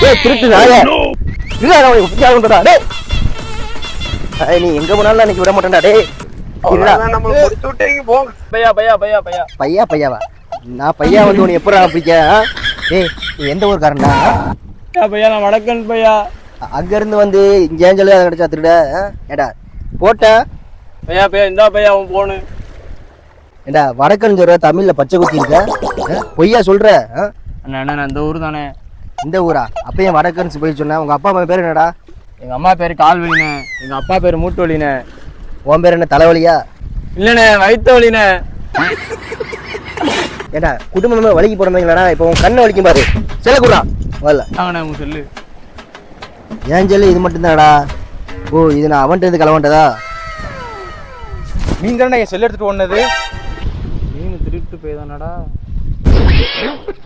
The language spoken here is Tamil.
டேய் திருட்டு நாய இல்ல உனக்கு புடிச்சு ஆகணும்டா டேய். ஏய், நீ எங்க போனாலும் இன்னைக்கு விட மாட்டேன்டா போங்க பையா பையா பையா பையா. பையா பையாவா? நான் பையா வந்து உன்னை எப்படா பிடிக்க நீ எந்த ஊர்க்காரன்டா? பையா பையா நான் வடக்கன் பையா. அங்க இருந்து வந்து இங்க சொல்லி அதை கிடைச்சா திருட? ஏடா போட்ட. பையா பையா இந்தா பையா அவன் போனு ஏடா வடக்கன் சொல்ற தமிழ்ல பச்சை குத்தி இருக்க? பொய்யா சொல்ற? அண்ணா அண்ணா நான் இந்த ஊர் தானே. இந்த ஊரா? அப்ப ஏன் வடக்கன்ஸ் போய் சொன்ன உங்க அப்பா அம்மா பேர் என்னடா? எங்க அம்மா பேர் கால் வலினே எங்க அப்பா பேர் மூட்டு வலினே உன் பேர் என்ன தலைவலியா? இல்லண்ணே வயிற்று வலினே ஏடா குடும்பமே வலிக்கு போறவங்களா இப்போ உன் கண்ணை வலிக்கும் பாரு. செல்ல கூடா வரல உங்க சொல்லு. ஏன் சொல்லு இது மட்டும்தானடா? ஓ இது நான் அவன்கிட்ட இருந்து கிளவன்ட்டதா நீங்க தானே என் செல் எடுத்துட்டு ஒன்னது மீன் திருட்டு போய் தானடா?